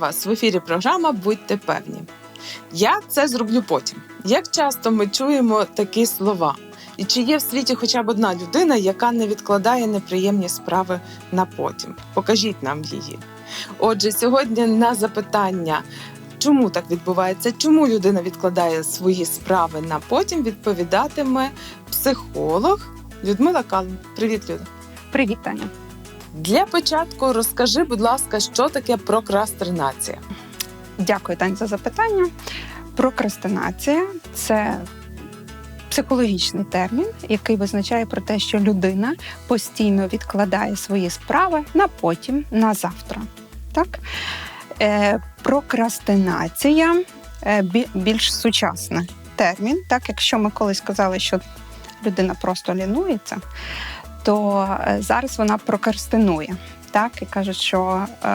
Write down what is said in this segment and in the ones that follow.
вас в ефірі програма Будьте певні. Я це зроблю потім. Як часто ми чуємо такі слова? І чи є в світі хоча б одна людина, яка не відкладає неприємні справи на потім? Покажіть нам її. Отже, сьогодні на запитання, чому так відбувається, чому людина відкладає свої справи на потім, відповідатиме психолог Людмила Калин. Привіт, Люда. Привіт, Таня. Для початку розкажи, будь ласка, що таке прокрастинація? Дякую, Тань, за запитання. Прокрастинація це психологічний термін, який визначає про те, що людина постійно відкладає свої справи на потім, на завтра. Так? Е, прокрастинація е, більш сучасний термін. Так, якщо ми колись казали, що людина просто лінується, то е, зараз вона прокрастинує. Так, і кажуть, що е,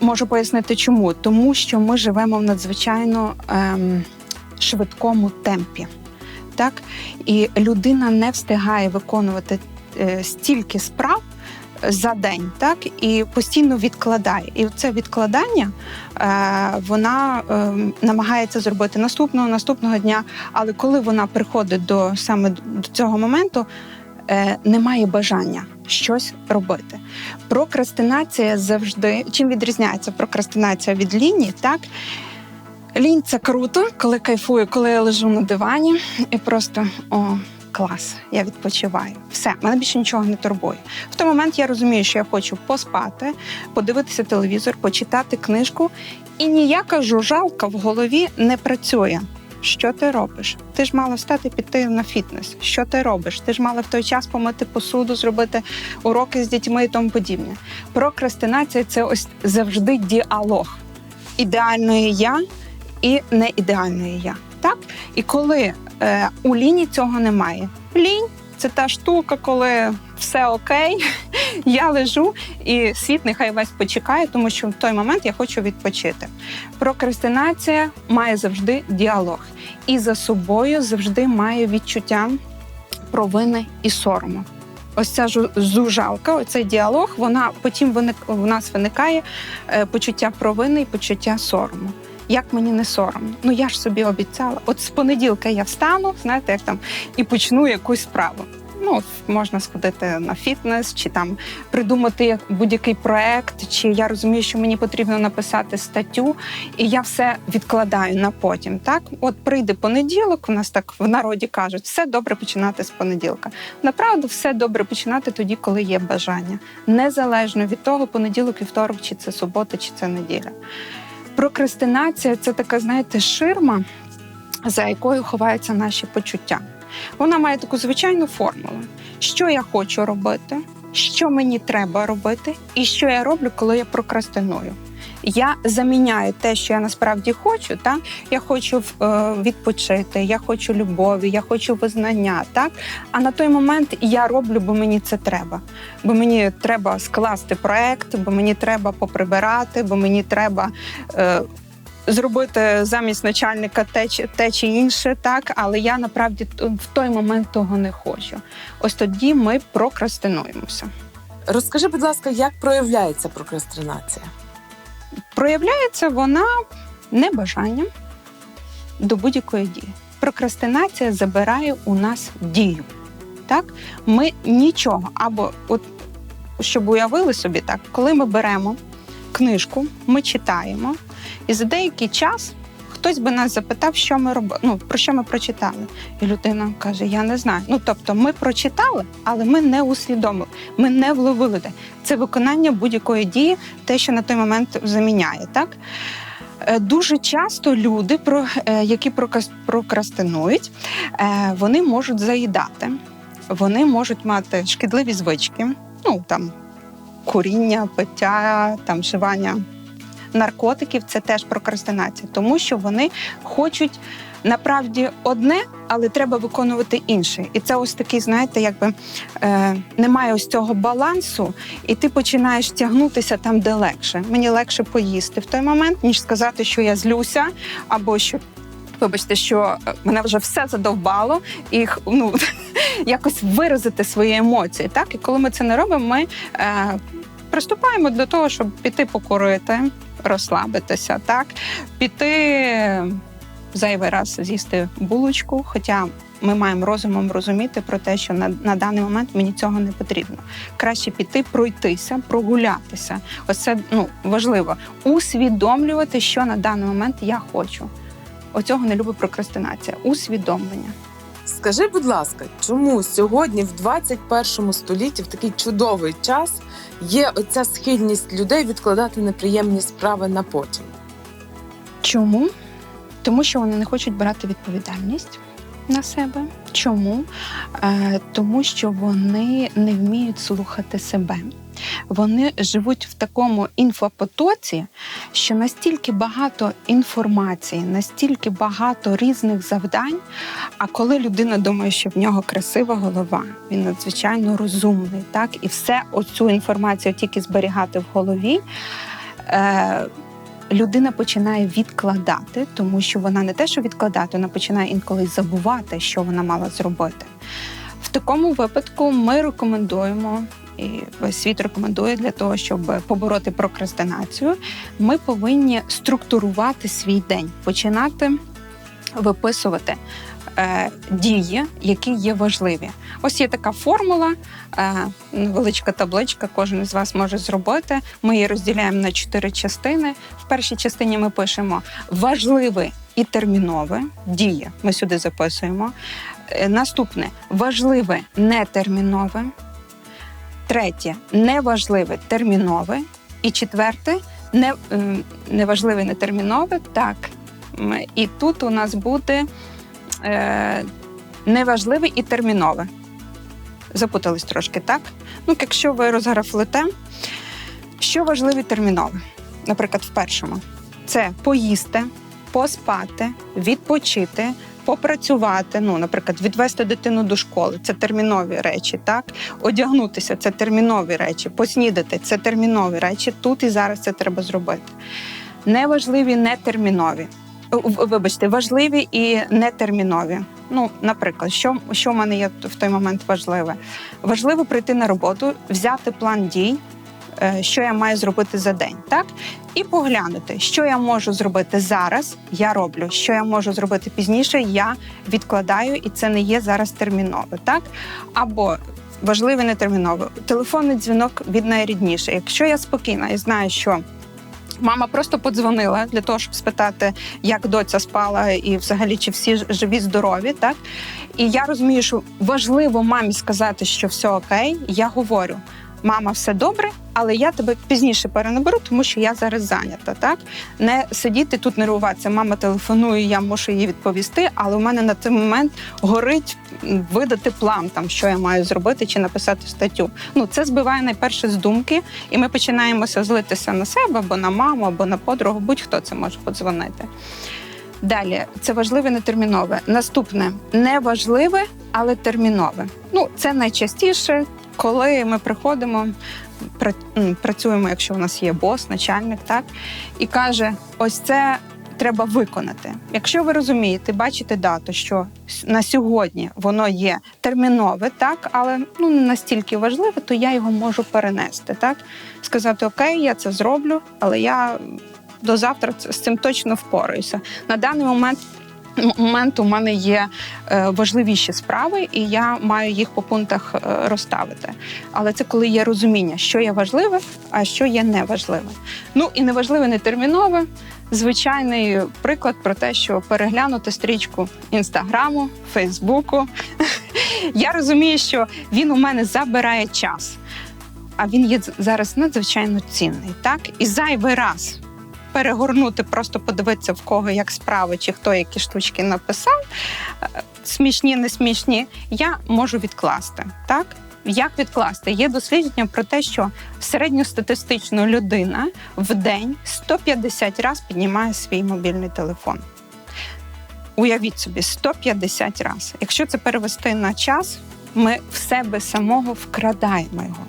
можу пояснити чому. Тому що ми живемо в надзвичайно ем, швидкому темпі. Так? І людина не встигає виконувати е, стільки справ за день, так і постійно відкладає. І це відкладання е, вона е, намагається зробити наступного наступного дня. Але коли вона приходить до саме до цього моменту, е, немає бажання щось робити. Прокрастинація завжди чим відрізняється прокрастинація від лінії, так? Лінь це круто, коли кайфую, коли я лежу на дивані і просто о, клас, я відпочиваю. Все, мене більше нічого не турбує. В той момент я розумію, що я хочу поспати, подивитися телевізор, почитати книжку, і ніяка жужалка в голові не працює. Що ти робиш? Ти ж мала встати піти на фітнес. Що ти робиш? Ти ж мала в той час помити посуду, зробити уроки з дітьми і тому подібне. Прокрастинація це ось завжди діалог ідеальної я і не ідеальної я. Так? І коли у ліні цього немає. Лінь це та штука, коли все окей, я лежу, і світ нехай весь почекає, тому що в той момент я хочу відпочити. Прокрастинація має завжди діалог, і за собою завжди має відчуття провини і сорому. Ось ця зужалка, оцей діалог, вона потім виник, в нас виникає е, почуття провини і почуття сорому. Як мені не соромно? Ну я ж собі обіцяла. От з понеділка я встану, знаєте, як там і почну якусь справу. Ну, можна сходити на фітнес, чи там придумати як- будь-який проект, чи я розумію, що мені потрібно написати статтю, і я все відкладаю на потім. Так, от прийде понеділок, у нас так в народі кажуть, все добре починати з понеділка. Направду, все добре починати тоді, коли є бажання, незалежно від того, понеділок, вівторок, чи це субота, чи це неділя. Прокрастинація це така, знаєте, ширма, за якою ховаються наші почуття. Вона має таку звичайну формулу: що я хочу робити, що мені треба робити, і що я роблю, коли я прокрастиную. Я заміняю те, що я насправді хочу. Так? Я хочу е, відпочити, я хочу любові, я хочу визнання. Так? А на той момент я роблю, бо мені це треба. Бо мені треба скласти проект, бо мені треба поприбирати, бо мені треба. Е, Зробити замість начальника те чи, те чи інше, так але я направді в той момент того не хочу. Ось тоді ми прокрастинуємося. Розкажи, будь ласка, як проявляється прокрастинація? Проявляється вона небажанням до будь-якої дії. Прокрастинація забирає у нас дію. Так? Ми нічого, або от щоб уявили собі так, коли ми беремо книжку, ми читаємо, і за деякий час хтось би нас запитав, що ми робили, ну, про що ми прочитали. І людина каже: Я не знаю. Ну тобто, ми прочитали, але ми не усвідомили, ми не вловили де. Це виконання будь-якої дії, те, що на той момент заміняє. Так? Е, Дуже часто люди, е, які прокрастинують, е, вони можуть заїдати, вони можуть мати шкідливі звички, ну там куріння, пиття, там вживання наркотиків це теж прокрастинація, тому що вони хочуть направді одне, але треба виконувати інше. І це ось такий, знаєте, якби е, немає ось цього балансу, і ти починаєш тягнутися там, де легше. Мені легше поїсти в той момент, ніж сказати, що я злюся, або що. Вибачте, що е, мене вже все задовбало, і ну, якось виразити свої емоції. Так? І коли ми це не робимо, ми е, приступаємо до того, щоб піти покурити, розслабитися, так, піти зайвий раз з'їсти булочку. Хоча ми маємо розумом розуміти про те, що на, на даний момент мені цього не потрібно. Краще піти, пройтися, прогулятися. Ось це ну, важливо. Усвідомлювати, що на даний момент я хочу. Оцього не любить прокрастинація. Усвідомлення. Скажи, будь ласка, чому сьогодні, в 21 столітті, в такий чудовий час, є оця схильність людей відкладати неприємні справи на потім? Чому? Тому що вони не хочуть брати відповідальність на себе. Чому? Е, тому що вони не вміють слухати себе. Вони живуть в такому інфопотоці, що настільки багато інформації, настільки багато різних завдань. А коли людина думає, що в нього красива голова, він надзвичайно розумний, так і все оцю інформацію тільки зберігати в голові. Е, людина починає відкладати, тому що вона не те, що відкладати, вона починає інколи забувати, що вона мала зробити. В такому випадку ми рекомендуємо. І весь світ рекомендує для того, щоб побороти прокрастинацію. Ми повинні структурувати свій день, починати виписувати е, дії, які є важливі. Ось є така формула, е, невеличка табличка, кожен із вас може зробити. Ми її розділяємо на чотири частини. В першій частині ми пишемо важливе і термінове дії. Ми сюди записуємо. Е, Наступне важливе нетермінове. Третє неважливе термінове. І четверте не, ем, неважливе нетермінове. Так. І тут у нас буде е, неважливе і термінове. Запутались трошки, так? Ну, якщо ви розграфлите, що важливе термінове? Наприклад, в першому це поїсти, поспати, відпочити, попрацювати. Ну, наприклад, відвести дитину до школи це термінові речі, так? Одягнутися це термінові речі, поснідати це термінові речі. Тут і зараз це треба зробити. Неважливі, нетермінові. В- Вибачте, важливі і нетермінові. Ну, наприклад, що, що в мене є в той момент важливе? Важливо прийти на роботу, взяти план дій, е, що я маю зробити за день, так? І поглянути, що я можу зробити зараз, я роблю. Що я можу зробити пізніше, я відкладаю, і це не є зараз термінове, так? Або важливе нетермінове. Телефонний дзвінок від найрідніше. Якщо я спокійна і знаю, що. Мама просто подзвонила для того, щоб спитати, як доця спала, і взагалі чи всі живі, здорові, так і я розумію, що важливо мамі сказати, що все окей. Я говорю: мама, все добре, але я тебе пізніше перенаберу, тому що я зараз зайнята. Так не сидіти тут, нервуватися. Мама телефонує, я мушу їй відповісти, але у мене на той момент горить видати план, там що я маю зробити чи написати статтю. Ну це збиває найперше з думки, і ми починаємося злитися на себе або на маму, або на подругу. Будь-хто це може подзвонити. Далі це важливе нетермінове. Наступне неважливе, але термінове. Ну, це найчастіше, коли ми приходимо, працюємо, якщо у нас є бос, начальник, так і каже: ось це треба виконати. Якщо ви розумієте, бачите дату, що на сьогодні воно є термінове, так, але ну не настільки важливе, то я його можу перенести. Так, сказати Окей, я це зроблю, але я до завтра з цим точно впораюся. На даний момент. Момент у мене є е, важливіші справи, і я маю їх по пунктах е, розставити. Але це коли є розуміння, що є важливе, а що є неважливе. Ну і неважливе, не термінове. Звичайний приклад про те, що переглянути стрічку інстаграму, Фейсбуку. Я розумію, що він у мене забирає час, а він є зараз надзвичайно цінний. Так і зайвий раз перегорнути, просто подивитися в кого як справи, чи хто які штучки написав, смішні, не смішні, я можу відкласти. Так? Як відкласти? Є дослідження про те, що середньостатистично людина в день 150 разів піднімає свій мобільний телефон. Уявіть собі, 150 разів. Якщо це перевести на час, ми в себе самого вкрадаємо його.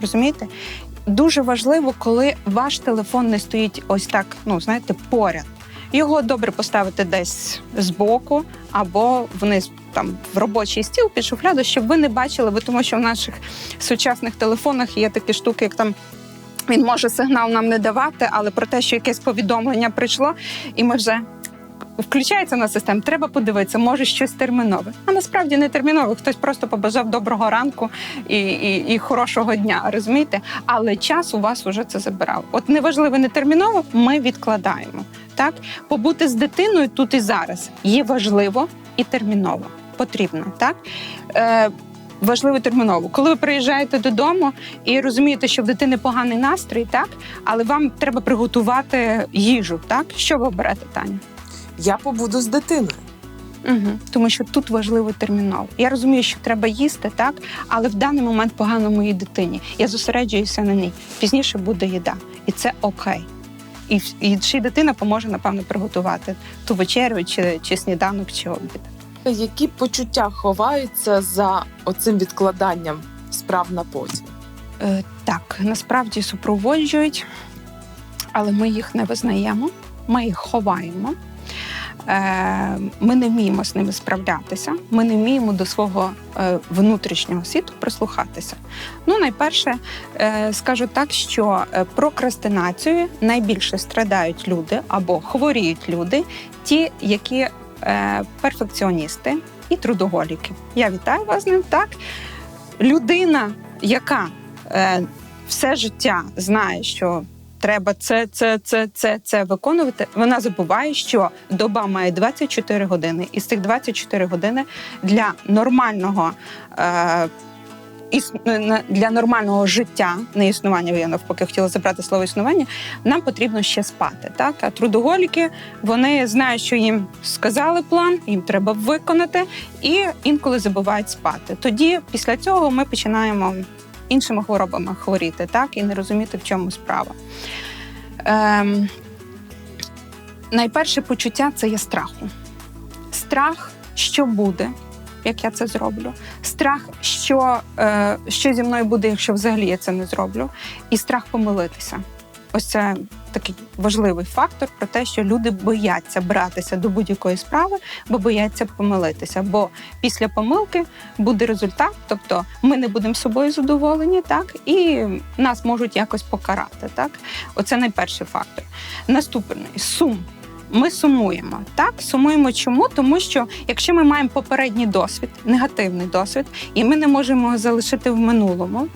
Розумієте? Дуже важливо, коли ваш телефон не стоїть ось так, ну знаєте, поряд. Його добре поставити десь збоку або вниз там в робочий стіл під шуфляду, щоб ви не бачили, бо тому що в наших сучасних телефонах є такі штуки, як там Він може сигнал нам не давати, але про те, що якесь повідомлення прийшло, і ми вже включається на систему. Треба подивитися, може щось термінове. А насправді не термінове. Хтось просто побажав доброго ранку і, і, і хорошого дня. Розумієте? Але час у вас вже це забирав. От неважливо, не терміново, ми відкладаємо. Так, побути з дитиною тут і зараз є важливо і терміново. Потрібно, так? Е, важливо терміново. Коли ви приїжджаєте додому і розумієте, що в дитини поганий настрій, так, але вам треба приготувати їжу, так? Що ви оберете, Таня? Я побуду з дитиною. Угу. Тому що тут важливо терміново. Я розумію, що треба їсти, так, але в даний момент погано моїй дитині. Я зосереджуюся на ній. Пізніше буде їда, і це окей. І, і чи дитина поможе, напевно, приготувати ту вечерю, чи, чи сніданок, чи обід. Які почуття ховаються за оцим відкладанням справ на потім? Е, так, насправді супроводжують, але ми їх не визнаємо, ми їх ховаємо. Е, Ми не вміємо з ними справлятися, ми не вміємо до свого е, внутрішнього світу прислухатися. Ну, найперше, е, скажу так, що прокрастинацією найбільше страдають люди або хворіють люди, ті, які перфекціоністи і трудоголіки. Я вітаю вас з ним. Так, людина, яка все життя знає, що треба це, це, це, це, це виконувати. Вона забуває, що доба має 24 години, і з цих 24 години для нормального. Е, для нормального життя, не існування, я навпаки хотіла забрати слово існування, нам потрібно ще спати. Так? А трудоголіки вони знають, що їм сказали план, їм треба виконати, і інколи забувають спати. Тоді, після цього, ми починаємо іншими хворобами хворіти, так і не розуміти, в чому справа. Ем, найперше почуття це є страху. Страх, що буде, як я це зроблю. Страх, що, е, що зі мною буде, якщо взагалі я це не зроблю, і страх помилитися. Ось це такий важливий фактор про те, що люди бояться братися до будь-якої справи, бо бояться помилитися. Бо після помилки буде результат, тобто ми не будемо собою задоволені, так і нас можуть якось покарати. Так, оце найперший фактор. Наступний сум. Ми сумуємо. Так, сумуємо чому? Тому що якщо ми маємо попередній досвід, негативний досвід, і ми не можемо його залишити в минулому,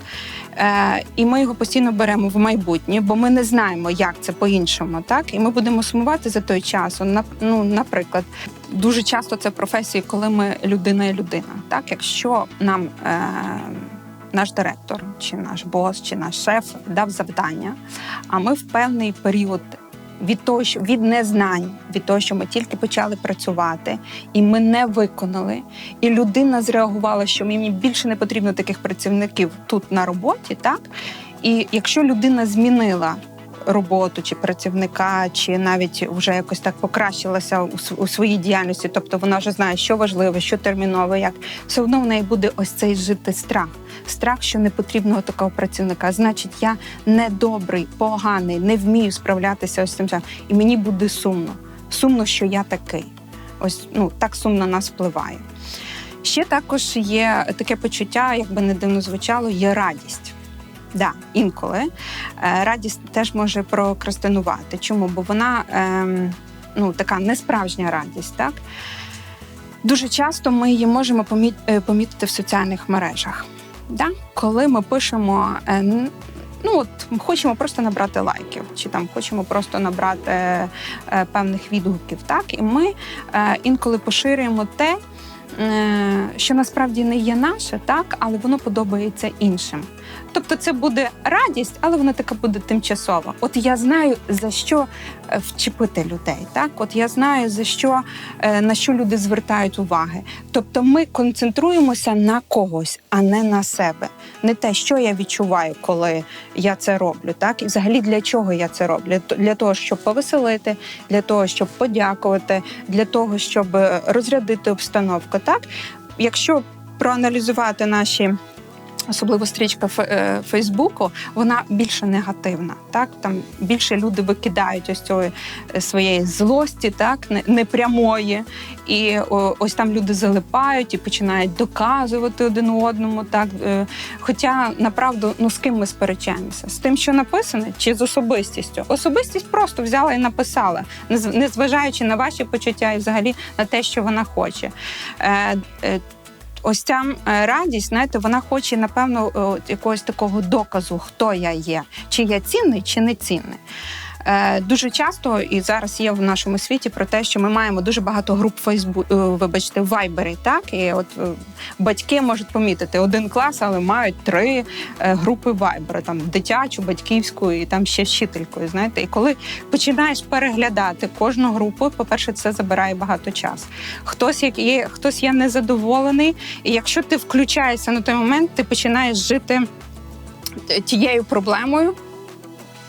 е, і ми його постійно беремо в майбутнє, бо ми не знаємо, як це по-іншому, так і ми будемо сумувати за той час. Ну, наприклад, дуже часто це професії, коли ми людина і людина. Так, якщо нам е, наш директор, чи наш бос, чи наш шеф дав завдання, а ми в певний період від того, що від незнань, від того, що ми тільки почали працювати, і ми не виконали, і людина зреагувала, що мені більше не потрібно таких працівників тут на роботі, так і якщо людина змінила. Роботу чи працівника, чи навіть вже якось так покращилася у, своїй діяльності, тобто вона вже знає, що важливо, що термінове, як все одно в неї буде ось цей жити страх. Страх, що не потрібного такого працівника. Значить, я недобрий, поганий, не вмію справлятися ось цим. І мені буде сумно. Сумно, що я такий. Ось ну так сумно нас впливає. Ще також є таке почуття, як би не дивно звучало, є радість. Да, інколи е, радість теж може прокрастинувати. Чому? Бо вона ем, ну, така несправжня радість, так? Дуже часто ми її можемо е, помітити в соціальних мережах. Да? Коли ми пишемо, е, ну от хочемо просто набрати лайків, чи там хочемо просто набрати е, певних відгуків, так і ми е, інколи поширюємо те, що насправді не є наше, так, але воно подобається іншим. Тобто це буде радість, але вона така буде тимчасова. От я знаю за що е, вчепити людей. Так, от я знаю за що е, на що люди звертають уваги. Тобто, ми концентруємося на когось, а не на себе. Не те, що я відчуваю, коли я це роблю. Так, і взагалі для чого я це роблю? Для того, щоб повеселити, для того, щоб подякувати, для того, щоб е, розрядити обстановку. Так, якщо проаналізувати наші Особливо стрічка е, Фейсбуку, вона більше негативна. Так там більше люди викидають ось цієї е, своєї злості, так непрямої. І ось там люди залипають і починають доказувати один одному. Так Е, хоча направду, ну з ким ми сперечаємося? З тим, що написане, чи з особистістю? Особистість просто взяла і написала, нез- незважаючи на ваші почуття і взагалі на те, що вона хоче. Е, е, Ось ця е, радість, знаєте, вона хоче, напевно, якогось такого доказу, хто я є, чи я цінний, чи не цінний. Е, Дуже часто і зараз є в нашому світі про те, що ми маємо дуже багато груп Фейсбу, е, вибачте, Вайбері. Так і от е, батьки можуть помітити один клас, але мають три групи Вайбера, там дитячу, батьківську і там ще вчителькою. Знаєте, і коли починаєш переглядати кожну групу, по-перше, це забирає багато часу. Хтось як є, хтось є незадоволений, і якщо ти включаєшся на той момент, ти починаєш жити тією проблемою.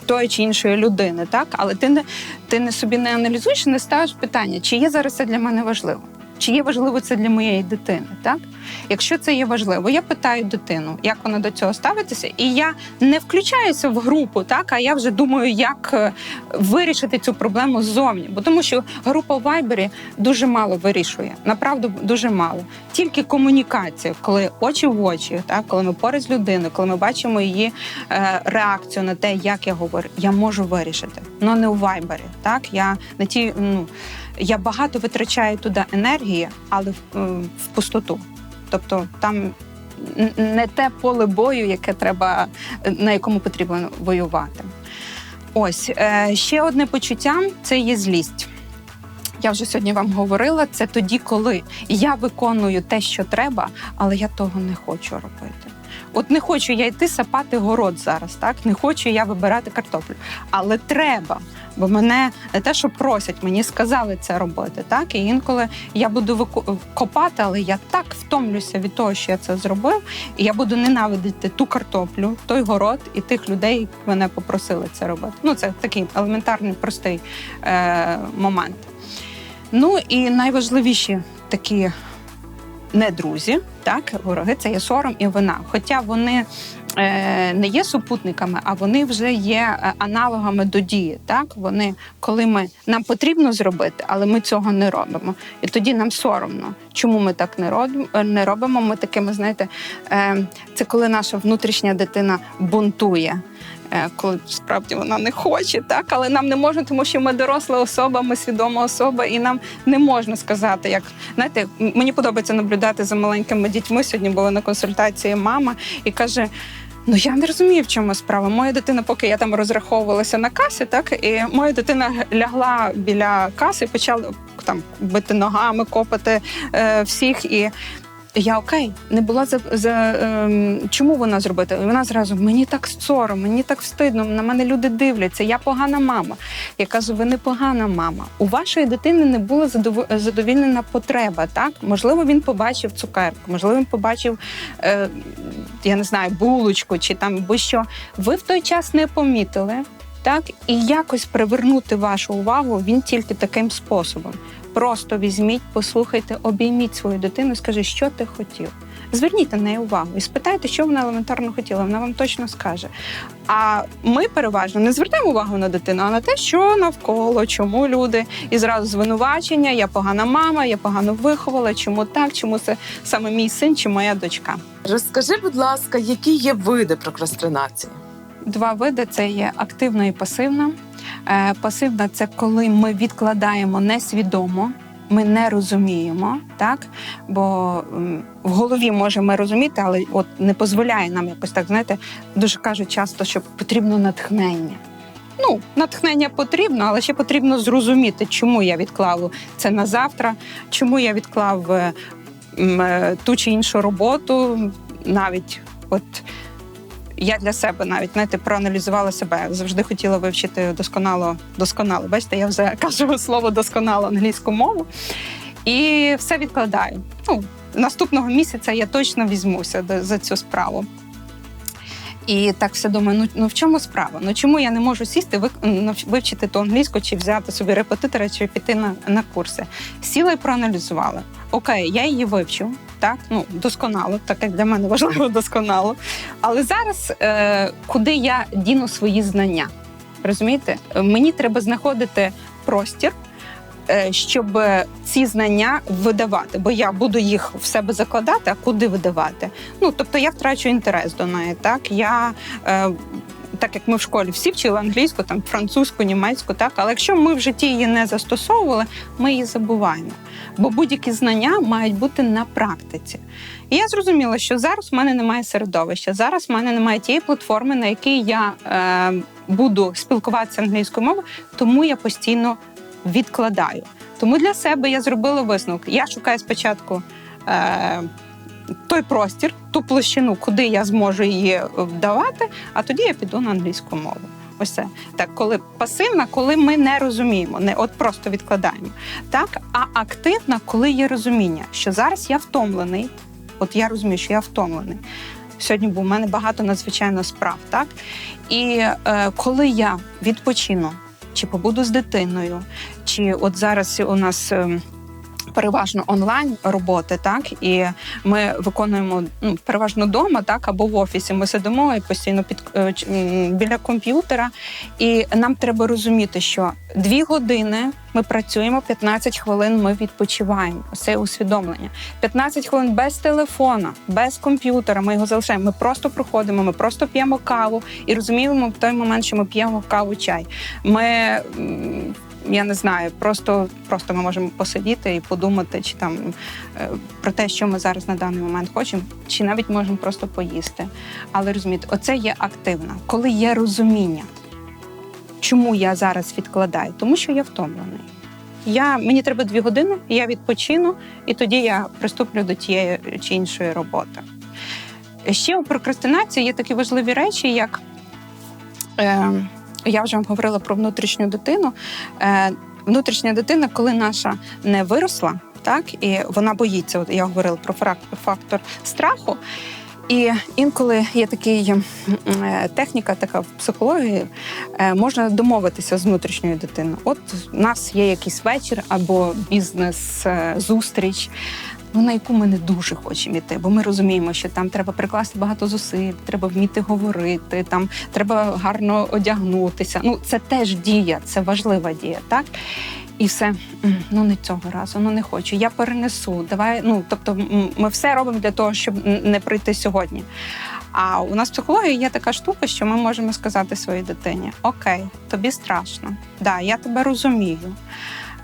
Тої чи іншої людини, так? Але ти не ти не собі не аналізуєш, не ставиш питання, чи є зараз це для мене важливо, чи є важливо це для моєї дитини. Так, якщо це є важливо, я питаю дитину, як вона до цього ставиться, і я не включаюся в групу, так а я вже думаю, як е, вирішити цю проблему ззовні. Бо тому, що група в Вайбері дуже мало вирішує. Направду дуже мало. Тільки комунікація, коли очі в очі, так коли ми поряд з людиною, коли ми бачимо її е, реакцію на те, як я говорю, я можу вирішити. але не у Вайбері. Так я на ті, ну я багато витрачаю туди енергії, але в, е, в пустоту. Тобто там не те поле бою, яке треба, на якому потрібно воювати. Ось е, ще одне почуття це є злість. Я вже сьогодні вам говорила, це тоді, коли я виконую те, що треба, але я того не хочу робити. От не хочу я йти сапати город зараз, так не хочу я вибирати картоплю, але треба. Бо мене не те, що просять, мені сказали це робити. Так і інколи я буду копати, але я так втомлюся від того, що я це зробив, і я буду ненавидіти ту картоплю, той город і тих людей, які мене попросили це робити. Ну це такий елементарний простий е- момент. Ну і найважливіші такі не друзі, так, вороги це є сором і вина. Хоча вони е, не є супутниками, а вони вже є е, аналогами до дії. Так, вони, коли ми нам потрібно зробити, але ми цього не робимо. І тоді нам соромно. Чому ми так не робимо? Не робимо? Ми такими, знаєте, е, це коли наша внутрішня дитина бунтує. е, Коли справді вона не хоче, так але нам не можна, тому що ми доросла особа, ми свідома особа, і нам не можна сказати, як знаєте, мені подобається наблюдати за маленькими дітьми. Сьогодні була на консультації мама і каже. Ну я не розумію, в чому справа. Моя дитина, поки я там розраховувалася на касі, так і моя дитина лягла біля каси, почала там бити ногами, копати е, всіх. І я окей, не була за, за ем, чому вона зробити? І Вона зразу мені так сором, мені так встидно. На мене люди дивляться. Я погана мама. Я кажу, ви не погана мама. У вашої дитини не була задово- задовільнена потреба. Так можливо, він побачив цукерку, можливо, він побачив, е, я не знаю, булочку чи там будь-що. Ви в той час не помітили. Так, і якось привернути вашу увагу він тільки таким способом. Просто візьміть, послухайте, обійміть свою дитину, скажи, що ти хотів. Зверніть на неї увагу і спитайте, що вона елементарно хотіла. Вона вам точно скаже. А ми переважно не звертаємо увагу на дитину, а на те, що навколо, чому люди, і зразу звинувачення. Я погана мама, я погано виховала. Чому так? Чому це саме мій син чи моя дочка? Розкажи, будь ласка, які є види прокрастинації? Два види це є активна і пасивна. Е, Пасивна це коли ми відкладаємо несвідомо. Ми не розуміємо, так бо в голові можемо розуміти, але от не дозволяє нам якось так. Знаєте, дуже кажуть часто, що потрібно натхнення. Ну, натхнення потрібно, але ще потрібно зрозуміти, чому я відклав це на завтра, чому я відклав е, е, ту чи іншу роботу, навіть от я для себе навіть знаєте, проаналізувала себе. Завжди хотіла вивчити досконало досконало. Бачите, я вже кажу слово досконало англійську мову і все відкладаю. Ну, наступного місяця я точно візьмуся за цю справу. І так все думаю, ну, ну в чому справа? Ну чому я не можу сісти, вивчити ту англійську, чи взяти собі репетитора, чи піти на, на курси? Сіла і проаналізувала. Окей, я її вивчу, так, ну досконало, так як для мене важливо досконало. Але зараз е, куди я діну свої знання? Розумієте? Мені треба знаходити простір. Е, Щоб ці знання видавати, бо я буду їх в себе закладати, а куди видавати? Ну тобто я втрачу інтерес до неї. Так я е, так як ми в школі всі вчили англійську, там французьку, німецьку, так але якщо ми в житті її не застосовували, ми її забуваємо. Бо будь-які знання мають бути на практиці. І я зрозуміла, що зараз в мене немає середовища. Зараз в мене немає тієї платформи, на якій я е, буду спілкуватися англійською мовою, тому я постійно відкладаю. Тому для себе я зробила висновок. Я шукаю спочатку е, той простір, ту площину, куди я зможу її вдавати, а тоді я піду на англійську мову. Ось це так, коли пасивна, коли ми не розуміємо, не от просто відкладаємо. Так, а активна, коли є розуміння, що зараз я втомлений. От я розумію, що я втомлений. Сьогодні був у мене багато надзвичайно справ, так? І е, коли я відпочину, чи побуду з дитиною, чи от зараз у нас. Переважно онлайн роботи, так і ми виконуємо ну, переважно вдома, так або в офісі. Ми сидимо і постійно під е, біля комп'ютера, і нам треба розуміти, що дві години ми працюємо, 15 хвилин ми відпочиваємо. Це усвідомлення. 15 хвилин без телефона, без комп'ютера. Ми його залишаємо. Ми просто проходимо, ми просто п'ємо каву і розуміємо в той момент, що ми п'ємо каву чай. Ми я не знаю, просто, просто ми можемо посидіти і подумати, чи там е, про те, що ми зараз на даний момент хочемо, чи навіть можемо просто поїсти. Але розумієте, оце є активна, коли є розуміння, чому я зараз відкладаю, тому що я втомлений. Я, мені треба дві години, я відпочину, і тоді я приступлю до тієї чи іншої роботи. Ще у прокрастинації є такі важливі речі, як е, я вже вам говорила про внутрішню дитину. Е, внутрішня дитина, коли наша не виросла, так і вона боїться. От я говорила про фактор страху. І інколи є такий е, техніка, така в психології, е, можна домовитися з внутрішньою дитиною. От у нас є якийсь вечір або бізнес-зустріч. Ну, на яку ми не дуже хочемо йти, бо ми розуміємо, що там треба прикласти багато зусиль, треба вміти говорити, там треба гарно одягнутися. Ну, це теж дія, це важлива дія, так? І все, ну не цього разу, ну не хочу. Я перенесу. Давай, ну тобто, ми все робимо для того, щоб не прийти сьогодні. А у нас в психології є така штука, що ми можемо сказати своїй дитині: Окей, тобі страшно, да, я тебе розумію.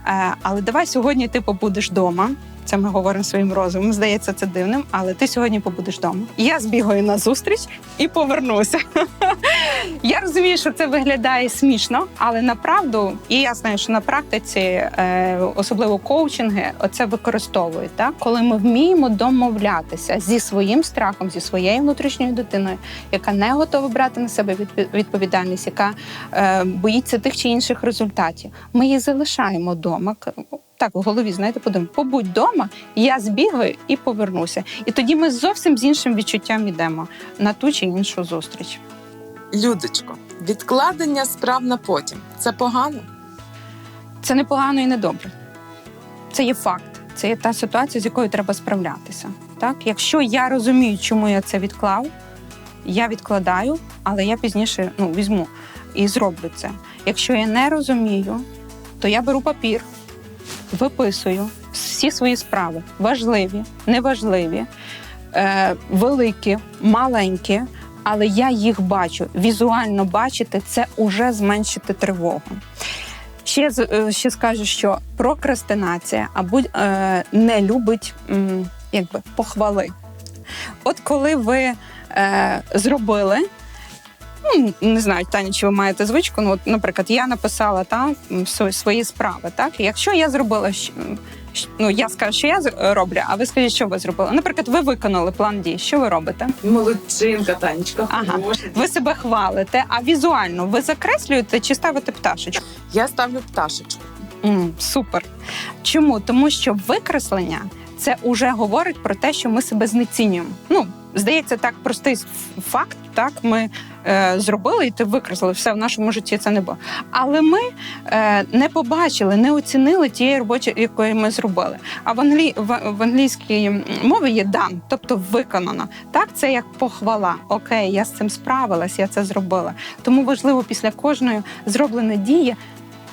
Е, але давай сьогодні ти побудеш вдома. Це ми говоримо своїм розумом. Здається, це дивним, але ти сьогодні побудеш вдома. Я збігаю на зустріч і повернуся. Я розумію, що це виглядає смішно, але направду, і я знаю, що на практиці, е, особливо коучинги, оце використовують. Так? Коли ми вміємо домовлятися зі своїм страхом, зі своєю внутрішньою дитиною, яка не готова брати на себе відповідальність, яка е, боїться тих чи інших результатів. Ми її залишаємо вдома. Так, в голові, знаєте, подумаємо, побудь вдома, я збігаю і повернуся. І тоді ми зовсім з іншим відчуттям йдемо на ту чи іншу зустріч. Людочко, відкладення справ на потім це погано. Це не погано і не добре. Це є факт. Це є та ситуація, з якою треба справлятися. Так, якщо я розумію, чому я це відклав, я відкладаю, але я пізніше ну, візьму і зроблю це. Якщо я не розумію, то я беру папір, виписую всі свої справи важливі, неважливі, е, великі, маленькі, але я їх бачу. Візуально бачити це уже зменшити тривогу. Ще е, ще скажу, що прокрастинація або е, не любить м, якби похвали. От коли ви е, зробили, ну не знаю, Таня, чи ви маєте звичку. Ну, от, наприклад, я написала там свої справи. Так, І якщо я зробила ну я скажу, що я з- роблю, а ви скажіть, що ви зробили. Наприклад, ви виконали план дій. Що ви робите? Молодчинка, Танечка, Ага. Ви себе хвалите, а візуально ви закреслюєте чи ставите пташечку? Я ставлю пташечку. М, супер. Чому? Тому що викреслення це вже говорить про те, що ми себе знецінюємо. Ну, здається, так простий факт. Так, ми е, зробили, і ти викреслили все в нашому житті. Це не було. Але ми е, не побачили, не оцінили тієї роботи, якої ми зробили. А в, англі... в, англійській мові є дан, тобто виконано. Так, це як похвала. Окей, я з цим справилась, я це зробила. Тому важливо після кожної зробленої дії.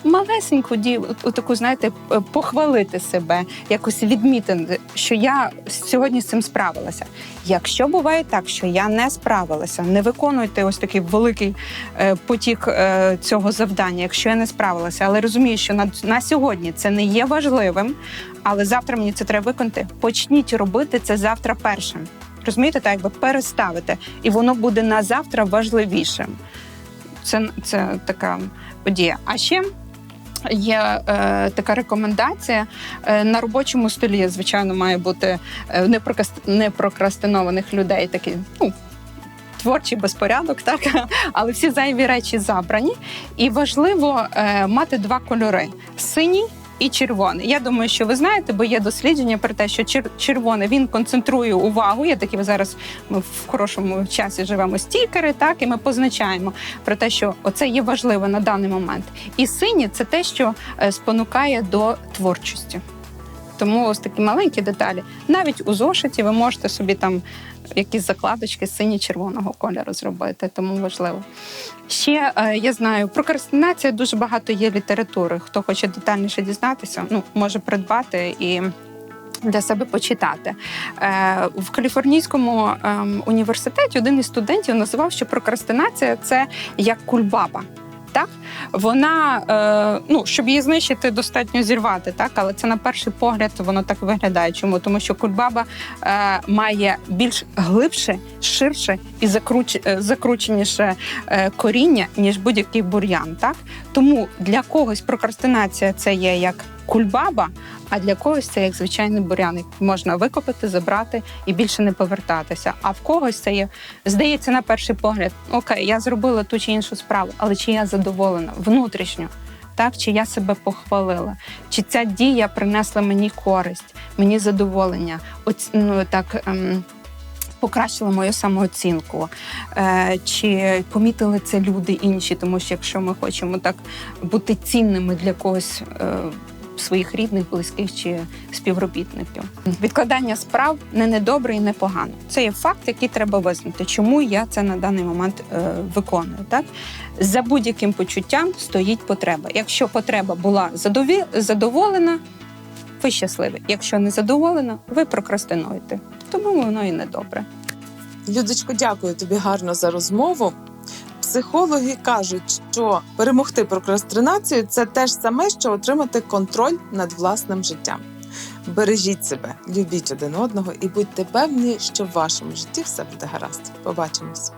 Малесеньку дію, таку, знаєте, похвалити себе, якось відмітити, що я сьогодні з цим справилася. Якщо буває так, що я не справилася, не виконуйте ось такий великий е, потік е, цього завдання, якщо я не справилася, але розумію, що на, на сьогодні це не є важливим, але завтра мені це треба виконати. Почніть робити це завтра першим. Розумієте, так якби переставити, і воно буде на завтра важливішим. Це, це така подія. А ще є е, така рекомендація е, на робочому столі, звичайно, має бути е, непрокрастинованих людей такий, ну. Творчий безпорядок, так але всі зайві речі забрані. І важливо е, мати два кольори: синій і червоний. Я думаю, що ви знаєте, бо є дослідження про те, що чер- червоний він концентрує увагу. Є такі зараз ми в хорошому часі живемо стікери, так і ми позначаємо про те, що оце є важливе на даний момент. І синє це те, що е, спонукає до творчості. Тому ось такі маленькі деталі. Навіть у зошиті ви можете собі там якісь закладочки сині-червоного кольору зробити, тому важливо. Ще е, я знаю, прокрастинація дуже багато є літератури. Хто хоче детальніше дізнатися, ну може придбати і. Для себе почитати Е, в Каліфорнійському ем, університеті один із студентів називав, що прокрастинація це як кульбаба. Так, вона е, ну щоб її знищити, достатньо зірвати, так але це на перший погляд воно так виглядає. Чому тому, що кульбаба е, має більш глибше, ширше і закруч, е, закрученіше коріння ніж будь-який бур'ян. Так тому для когось прокрастинація це є як кульбаба, а для когось це як звичайний бур'ян, який можна викопати, забрати і більше не повертатися. А в когось це є здається на перший погляд: окей, я зробила ту чи іншу справу, але чи я задоволена внутрішньо? Так, чи я себе похвалила, чи ця дія принесла мені користь, мені задоволення, оць, ну, так ем, покращила мою самооцінку, е, чи помітили це люди інші, тому що якщо ми хочемо так бути цінними для когось. Е, Своїх рідних, близьких чи співробітників. Відкладання справ не недобре і не погано. Це є факт, який треба визнати, чому я це на даний момент е, виконую. Так за будь-яким почуттям стоїть потреба. Якщо потреба була задові... задоволена, ви щасливі. Якщо не задоволена, ви прокрастинуєте. Тому воно і не добре. Людочко, дякую тобі гарно за розмову. Психологи кажуть, що перемогти прокрастинацію це те ж саме, що отримати контроль над власним життям. Бережіть себе, любіть один одного і будьте певні, що в вашому житті все буде гаразд. Побачимось.